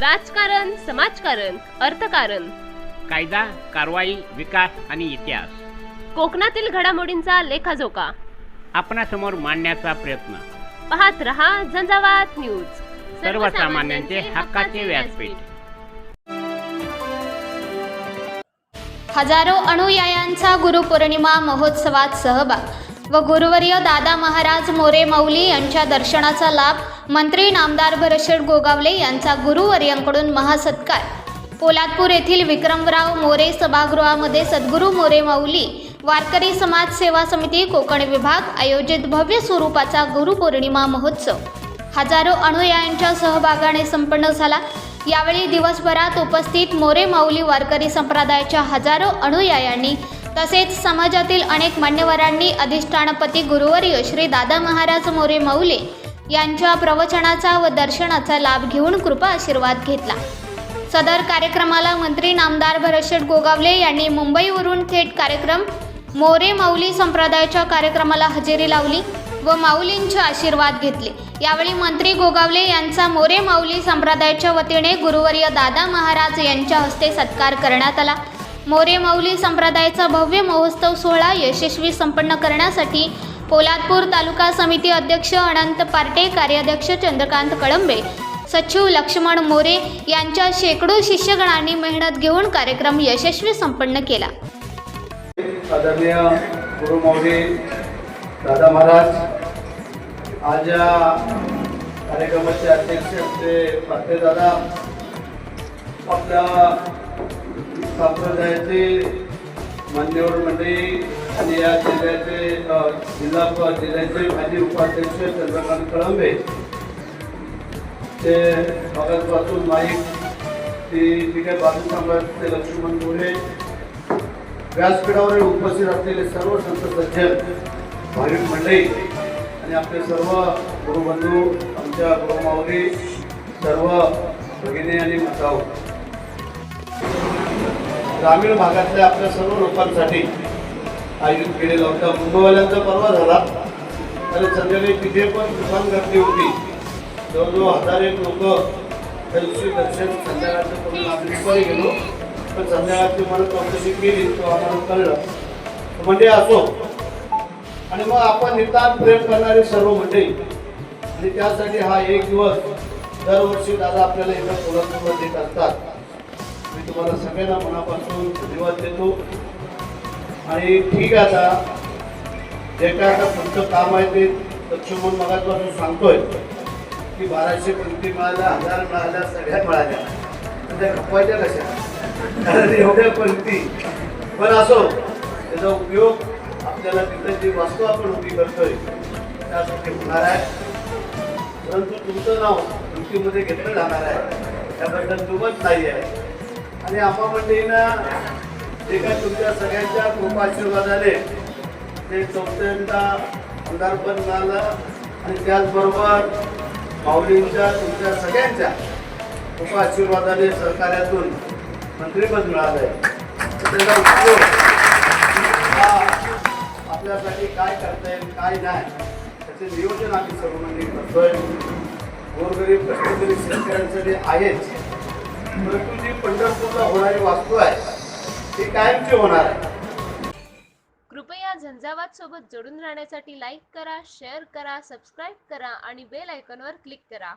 राजकारण समाजकारण अर्थकारण. कायदा कारवाई विकास आणि इतिहास. कोकणातील घडामोडींचा लेखाजोखा. आपणासमोर मांडण्याचा प्रयत्न. पाहत रहा झंझावात न्यूज. सर्वसामान्यांचे हक्काचे व्यासपीठ. हजारो अनुयायांचा गुरुपौर्णिमा महोत्सवात सहभाग व गुरुवर्य दादा महाराज मोरे मौली यांच्या दर्शनाचा लाभ मंत्री नामदार भरशेट गोगावले यांचा गुरुवर्यांकडून महासत्कार. पोलादपूर येथील विक्रमराव मोरे सभागृहामध्ये सद्गुरू मोरे माऊली वारकरी समाज सेवा समिती कोकण विभाग आयोजित भव्य स्वरूपाचा गुरुपौर्णिमा महोत्सव. हजारो अनुयायांच्या सहभागाने संपन्न झाला. यावेळी दिवसभरात उपस्थित मोरे माऊली वारकरी संप्रदायाच्या हजारो अनुयायांनी तसेच समाजातील अनेक मान्यवरांनी अधिष्ठानपती गुरुवर्य श्री दादा महाराज मोरे माऊली यांच्या प्रवचनाचा व दर्शनाचा लाभ घेऊन कृपा आशीर्वाद घेतला. सदर कार्यक्रमाला मंत्री नामदार भरशेट गोगावले यांनी मुंबईवरून थेट कार्यक्रम मोरे माऊली संप्रदायाच्या कार्यक्रमाला हजेरी लावली व माऊलींचे आशीर्वाद घेतले. यावेळी मंत्री गोगावले यांचा मोरे माऊली संप्रदायाच्या वतीने गुरुवर्य दादा महाराज यांच्या हस्ते सत्कार करण्यात आला. मोरे माऊली संप्रदायाचा भव्य महोत्सव सोहळा यशस्वी संपन्न करण्यासाठी पोलादपूर तालुका समिती अध्यक्ष अनंत पार्टे कार्याध्यक्ष चंद्रकांत कळंबे सचिव लक्ष्मण मोरे यांच्या शेकडो शिष्यगणांनी मेहनत घेऊन कार्यक्रम यशस्वी संपन्न केला. आदरणीय गुरुमौली दादा महाराज आज या कार्यक्रमाचे अध्यक्ष आमचे पाटे दादा आपल्या संप्रदायाचे मान्यवर मंडळी आणि या जिल्ह्याचे जिल्हा जिल्ह्याचे माजी उपाध्यक्ष चंद्रकांत कळंबे. ते भागापासून माईक ती जी काही बाजू सम्राट ते लक्ष्मण मोरे व्यासपीठावर उपस्थित असलेले सर्व संत सज्जन भाविक मंडळी आणि आपले सर्व गुरुबंधू आमच्या गुरुमावली सर्व भगिनी आणि मताऊ ग्रामीण भागातल्या आपल्या सर्व लोकांसाठी आयोजित केलेला होता. मुंबईवाल्यांचा परवा झाला. आणि संध्याकाळी तिथे पण दुकान गर्दी होती. जवळजवळ हजार एक लोक त्या दिवशी दर्शन संध्याकाळचं करून आम्ही दुपारी गेलो. पण संध्याकाळची मला चौकशी केली तो आम्हाला कळलं. म्हणजे असो. आणि मग आपण नितांत प्रेम करणारे सर्व मंडळी. आणि त्यासाठी हा एक दिवस दरवर्षी दादा आपल्याला एका कोल्हापूरमध्ये देत असतात तुम्हाला सगळ्यांना मनापासून धन्यवाद देतो. आणि ठीक आहे आता जे काय आता पुढचं काम आहे ते लक्ष्मण मगापासून सांगतोय की बाराशे पंक्ती मिळाल्या हजार मिळाल्या सगळ्या मिळाल्या. पण त्या खपवायच्या कशा? कारण एवढ्या पंक्ती पण असो त्याचा उपयोग आपल्याला तिथं जी वस्तू आपण उभी करतोय त्यासाठी होणार आहे. परंतु तुमचं नाव पंक्तीमध्ये घेतलं जाणार आहे त्याबद्दल दुमत नाही आहे आणि आपा मंडळीनं जे काय तुमच्या सगळ्यांच्या कृपाशीर्वादाने ते चौथ्यांदा आमदारपद झालं आणि त्याचबरोबर माऊलींच्या तुमच्या सगळ्यांच्या खूप आशीर्वादाने सरकारातून मंत्रीपद मिळालं आहे त्याचा उपयोग हा आपल्यासाठी काय करता येईल काय नाही त्याचे नियोजन आम्ही सर्व मंडळी करतोय. गोरगरीब कष्टकरी शेतकऱ्यांसाठी आहेच. परंतु जी पंढरपूरला होणारी वास्तू आहे. ती कायमची होणार आहे. कृपया झंझावात सोबत जोडून राहण्यासाठी लाईक करा शेअर करा सबस्क्राईब करा आणि बेल आयकॉनवर क्लिक करा.